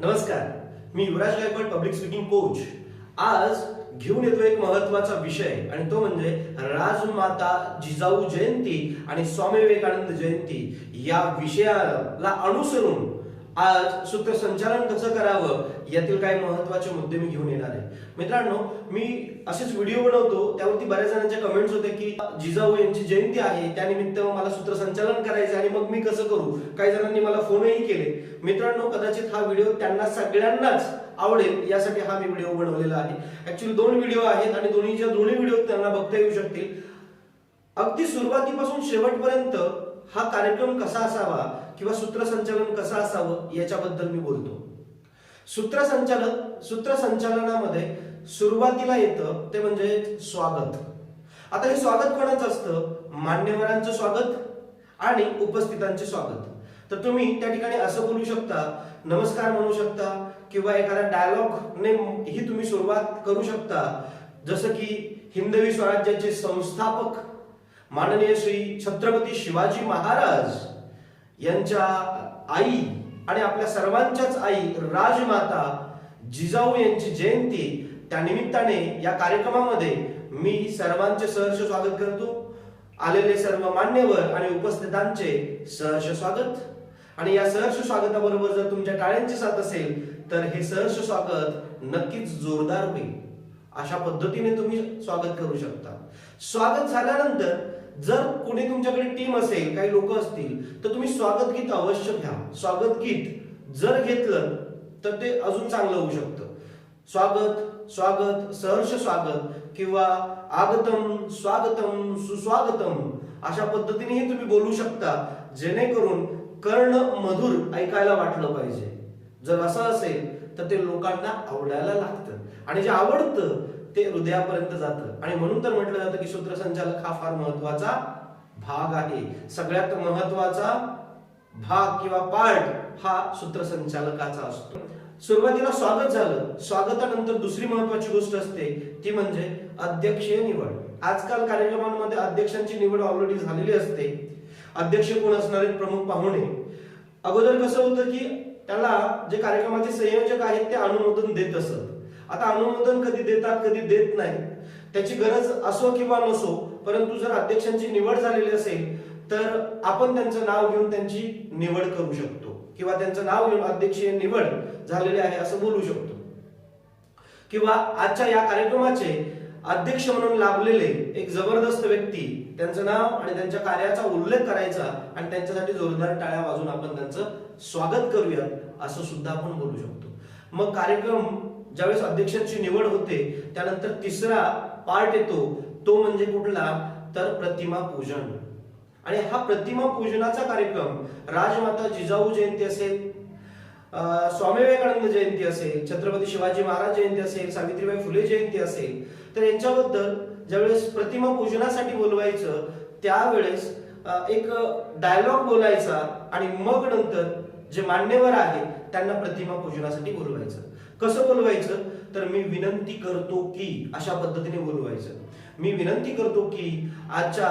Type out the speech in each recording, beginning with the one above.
नमस्कार. मी Yuvraj Gaikwad public speaking coach आज घेऊन येतो एक महत्त्वाचा विषय आणि तो म्हणजे राजमाता जिजाऊ जयंती आणि स्वामी विवेकानंद जयंती. या विषयाला अनुसरून आज सूत्रसंचालन कसं करावं यातील काही महत्त्वाचे मुद्दे मी घेऊन येणार आहे. मित्रांनो मी असेच व्हिडिओ बनवतो त्यावरती बऱ्याच जणांच्या कमेंट्स होते की जिजाऊ यांची जयंती आहे त्यानिमित्त मला सूत्रसंचालन करायचं आणि मग मी कसं करू? काही जणांनी मला फोनही केले. मित्रांनो कदाचित हा व्हिडिओ त्यांना सगळ्यांनाच आवडेल यासाठी हा मी व्हिडिओ बनवलेला आहे. ऍक्च्युली दोन व्हिडिओ आहेत आणि दोन्हीच्या दोन्ही व्हिडिओ त्यांना बघता येऊ शकतील. अगदी सुरुवातीपासून शेवटपर्यंत हा कार्यक्रम कसा असावा किंवा सूत्रसंचालन कसं असावं याच्याबद्दल मी बोलतो. सूत्रसंचालन सूत्रसंचालनामध्ये सुरुवातीला येतं ते म्हणजे स्वागत. आता हे स्वागत कोणाचं असतं? मान्यवरांचं स्वागत आणि उपस्थितांचे स्वागत. तर तुम्ही त्या ठिकाणी असं बोलू शकता नमस्कार म्हणू शकता किंवा एखाद्या डायलॉगने ही तुम्ही सुरुवात करू शकता. जसं की हिंदवी स्वराज्याचे संस्थापक माननीय श्री छत्रपती शिवाजी महाराज यांच्या आई आणि आपल्या सर्वांच्याच आई राजमाता जिजाऊ यांची जयंती त्या निमित्ताने या कार्यक्रमामध्ये मी सर्वांचे सहर्ष स्वागत करतो. आलेले सर्व मान्यवर आणि उपस्थितांचे सहर्ष स्वागत. आणि या सहर्ष स्वागताबरोबर जर तुमच्या टाळ्यांची साथ असेल तर हे सहर्ष स्वागत नक्कीच जोरदार होईल. अशा पद्धतीने तुम्ही स्वागत करू शकता. स्वागत झाल्यानंतर जर कोणी तुमच्याकडे टीम असेल काही लोक असतील तर तुम्ही स्वागत गीत अवश्य घ्या. स्वागत गीत जर घेतलं तर ते अजून चांगलं होऊ शकतं. स्वागत स्वागत सहर्ष स्वागत किंवा आगतम स्वागतम सुस्वागतम अशा पद्धतीनेही तुम्ही बोलू शकता जेणेकरून कर्ण मधुर ऐकायला वाटलं पाहिजे. जर असं असेल तर ते लोकांना आवडायला लागतं. आणि जे आवडतं ते हृदयापर्यंत जातं. आणि म्हणून तर म्हटलं जातं की सूत्रसंचालक हा फार महत्त्वाचा भाग आहे. सगळ्यात महत्त्वाचा भाग किंवा पार्ट हा सूत्रसंचालकाचा असतो. सुरुवातीला स्वागत झालं. स्वागतानंतर दुसरी महत्वाची गोष्ट असते ती म्हणजे अध्यक्षीय निवड. आजकाल कार्यक्रमांमध्ये अध्यक्षांची निवड ऑलरेडी झालेली असते. अध्यक्ष कोण असणारे प्रमुख पाहुणे. अगोदर कसं होतं की त्याला जे कार्यक्रमाचे संयोजक आहेत ते अनुमोदन देत असत. आता अनुमोदन कधी देतात कधी देत नाही त्याची गरज असो किंवा नसो परंतु जर अध्यक्षांची निवड झालेली असेल तर आपण त्यांचं नाव घेऊन त्यांची निवड करू शकतो. किंवा त्यांचं नाव घेऊन अध्यक्षीय निवड झालेली आहे असं बोलू शकतो. किंवा आजच्या या कार्यक्रमाचे अध्यक्ष म्हणून लाभलेले एक जबरदस्त व्यक्ती त्यांचं नाव आणि त्यांच्या कार्याचा उल्लेख करायचा आणि त्यांच्यासाठी जोरदार टाळ्या वाजून आपण त्यांचं स्वागत करूयात असं सुद्धा आपण बोलू शकतो. मग कार्यक्रम ज्यावेळेस अध्यक्षांची निवड होते त्यानंतर तिसरा पार्ट येतो तो म्हणजे कुठला? तर प्रतिमा पूजन. आणि हा प्रतिमा पूजनाचा कार्यक्रम राजमाता जिजाऊ जयंती असेल स्वामी विवेकानंद जयंती असेल छत्रपती शिवाजी महाराज जयंती असेल सावित्रीबाई फुले जयंती असेल तर यांच्याबद्दल ज्यावेळेस प्रतिमा पूजनासाठी बोलवायचं त्यावेळेस एक डायलॉग बोलायचा आणि मग नंतर जे मान्यवर आहेत त्यांना प्रतिमा पूजनासाठी बोलवायचं. कसं बोलवायचं? तर मी विनंती करतो की अशा पद्धतीने बोलवायचं. मी विनंती करतो की आजच्या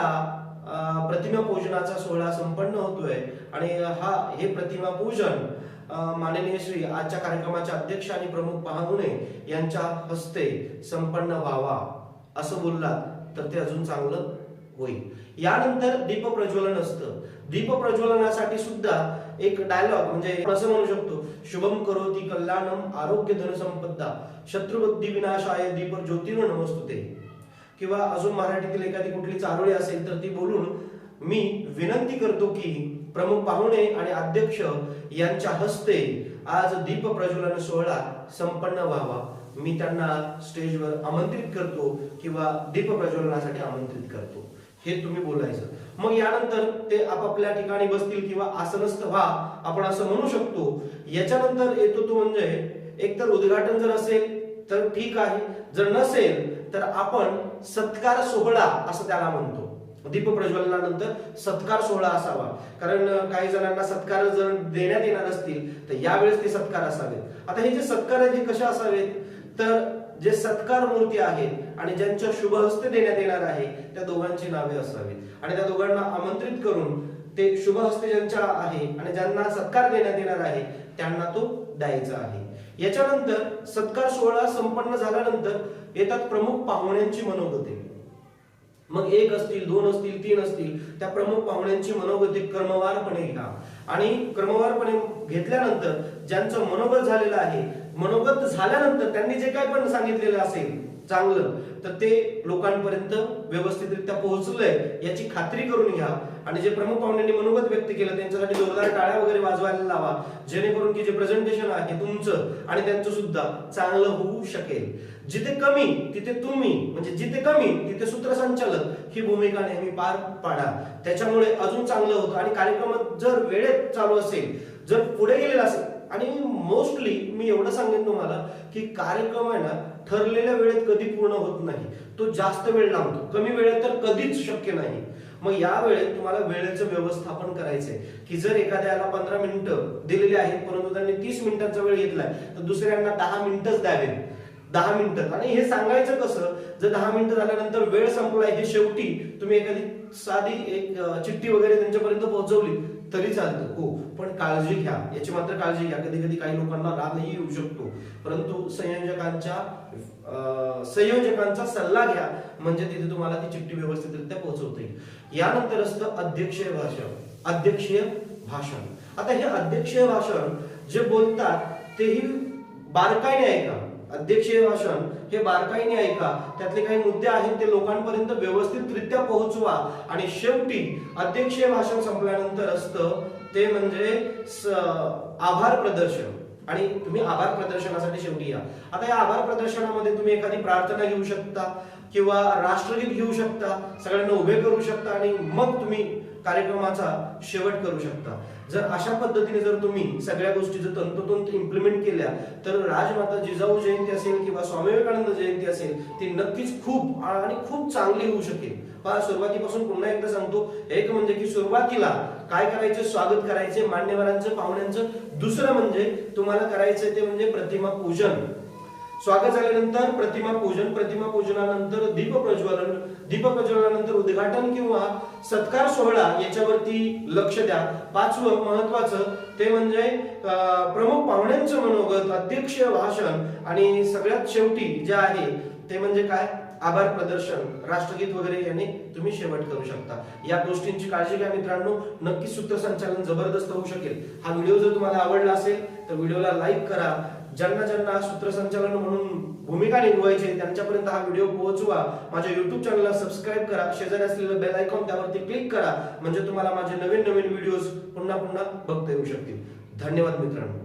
प्रतिमा पूजनाचा सोहळा संपन्न होतोय आणि हा हे प्रतिमा पूजन माननीय श्री आजच्या कार्यक्रमाचे अध्यक्ष आणि प्रमुख पाहुणे यांच्या हस्ते संपन्न व्हावा. असं बोललात तर ते अजून चांगलं होईल. यानंतर दीप प्रज्वलन असतं. दीप प्रज्वलनासाठी सुद्धा एक डायलॉग म्हणजे असं म्हणू शकतो शुभम करोती कल्याणम आरोग्य धनसंपदा शत्रुबुद्धी विनाशाय दीप ज्योतिर्न नमस्तुते. किंवा अजून मराठीतील एखादी कुठली चारोळी असेल तर ती बोलून मी विनंती करतो की प्रमुख पाहुणे आणि अध्यक्ष यांच्या हस्ते आज दीप प्रज्वलन सोहळा संपन्न व्हावा. मी त्यांना स्टेजवर आमंत्रित करतो किंवा दीप प्रज्वलनासाठी आमंत्रित करतो. हे तुम्ही बोलायचं. मग यानंतर ते आपापल्या ठिकाणी बसतील किंवा आसनस्थ व्हा आपण असं म्हणू शकतो. याच्यानंतर येतो तो म्हणजे एकतर उद्घाटन जर असेल तर ठीक आहे. जर नसेल तर आपण सत्कार सोहळा असं त्याला म्हणतो. दीप प्रज्वलनानंतर सत्कार सोहळा असावा. कारण काही जणांना सत्कार जर देण्यात येणार असतील तर यावेळेस ते सत्कार असावेत. आता हे जे सत्कार आहेत हे कसे असावेत? तर जे सत्कार मूर्ती आहेत आणि ज्यांच्या शुभ हस्ते देण्यात येणार आहे त्या दोघांची नावे असावीत. आणि त्या दोघांना आमंत्रित करून ते शुभ हस्ते ज्यांच्या आहे आणि ज्यांना सत्कार देण्यात येणार आहे त्यांना तो द्यायचा आहे. याच्यानंतर सत्कार सोहळा संपन्न झाल्यानंतर येतात प्रमुख पाहुण्यांची मनोगते. मग एक असतील दोन असतील तीन असतील त्या प्रमुख पाहुण्यांची मनोगती क्रमवारपणे घ्या आणि क्रमवारपणे घेतल्यानंतर ज्यांचं मनोगत झालेलं आहे मनोगत झाल्यानंतर त्यांनी जे काय पण सांगितलेलं असेल चांगलं तर ते लोकांपर्यंत व्यवस्थितरित्या पोहोचलंय याची खात्री करून घ्या. आणि जे प्रमुख पाहुण्यांनी मनोगत व्यक्त केलं त्यांच्यासाठी जोरदार टाळ्या वगैरे वाजवायला लावा. जेणेकरून की जे प्रेझेंटेशन आहे तुमचं आणि त्यांचं सुद्धा चांगलं होऊ शकेल. जिथे कमी तिथे तुम्ही म्हणजे जिथे कमी तिथे सूत्रसंचालक ही भूमिका नेहमी पार पाडा. त्याच्यामुळे अजून चांगलं होतं. आणि कार्यक्रम जर वेळेत चालू असेल जर पुढे गेलेला असेल तरी मी एवढं सांगेन तुम्हाला की कार्यक्रम आहे ना ठरलेल्या वेळेत कधी पूर्ण होत नाही. तो जास्त वेळ लावतो कमी वेळेत तर कधीच शक्य नाही. मग या वेळेत तुम्हाला वेळेचं व्यवस्थापन करायचंय की जर एखाद्याला पंधरा मिनिटं दिलेली आहेत परंतु त्यांनी तीस मिनिटांचा वेळ घेतलाय तर दुसऱ्यांना दहा मिनिटच द्यावे दहा मिनिटं. आणि हे सांगायचं कसं जर दहा मिनिटं झाल्यानंतर वेळ संपलाय हे शेवटी तुम्ही एखादी साधी एक चिठ्ठी वगैरे त्यांच्यापर्यंत पोहोचवली तरी चालतं हो. पण काळजी घ्या. याची मात्र काळजी घ्या. कधी कधी काही लोकांना रागही येऊ शकतो. परंतु संयोजकांच्या अं, संयोजकांचा सल्ला घ्या. म्हणजे तिथे तुम्हाला ती चिठ्ठी व्यवस्थितरित्या पोहोचवता येईल. यानंतर असतं अध्यक्षीय भाषण. अध्यक्षीय भाषण. आता हे अध्यक्षीय भाषण जे बोलतात तेही बारकाईने ऐका. अध्यक्षीय भाषण हे बारकाईने ऐका. त्यातले काही मुद्दे आहेत ते लोकांपर्यंत व्यवस्थितरित्या पोहोचवा. आणि शेवटी अध्यक्षीय भाषण संपल्यानंतर असतं ते म्हणजे आभार प्रदर्शन. आणि तुम्ही आभार प्रदर्शनासाठी शेवटी या. आता या आभार प्रदर्शनामध्ये तुम्ही एखादी प्रार्थना घेऊ शकता किंवा राष्ट्रगीत घेऊ शकता सगळ्यांना उभे करू शकता आणि मग तुम्ही कार्यक्रमाचा शेवट करू शकता. जर अशा पद्धतीने जर तुम्ही सगळ्या गोष्टी जर तंतोतंत इम्प्लिमेंट केल्या तर राजमाता जिजाऊ जयंती असेल किंवा स्वामी विवेकानंद जयंती असेल ती नक्कीच खूप आणि खूप चांगली होऊ शकेल. पहा सुरुवातीपासून पुन्हा एकदा सांगतो एक म्हणजे की सुरुवातीला काय करायचे? स्वागत करायचे मान्यवरांचं पाहुण्यांचं. दुसरं म्हणजे तुम्हाला करायचं ते म्हणजे प्रतिमा पूजन स्वागत झाल्यानंतर प्रतिमा पूजन प्रतिमा पूजनानंतर दीप प्रज्वलन दीप प्रज्वलनानंतर उद्घाटन किंवा सत्कार सोहळा याच्यावरती लक्ष द्या. पाचवं महत्वाचं ते म्हणजे प्रमुख पाहुण्यांचं मनोगत अध्यक्षीय भाषण आणि सगळ्यात शेवटी जे आहे ते म्हणजे काय? आभार प्रदर्शन राष्ट्रगीत वगैरे याने तुम्ही शेवट करू शकता. या गोष्टींची काळजी घ्या मित्रांनो. नक्कीच सूत्रसंचालन जबरदस्त होऊ शकेल. हा व्हिडिओ जर तुम्हाला आवडला असेल तर व्हिडिओला लाईक करा. ज्यांना ज्यांना सूत्रसंचालन म्हणून भूमिका निभवायची आहे, त्यांच्यापर्यंत हा व्हिडिओ पोहोचवा. माझ्या युट्यूब चॅनलला सबस्क्राईब करा. शेजारी असलेलं बेल आयकॉन त्यावरती क्लिक करा. म्हणजे तुम्हाला माझे नवीन नवीन व्हिडिओज पुन्हा पुन्हा बघता येऊ शकतील. धन्यवाद मित्रांनो.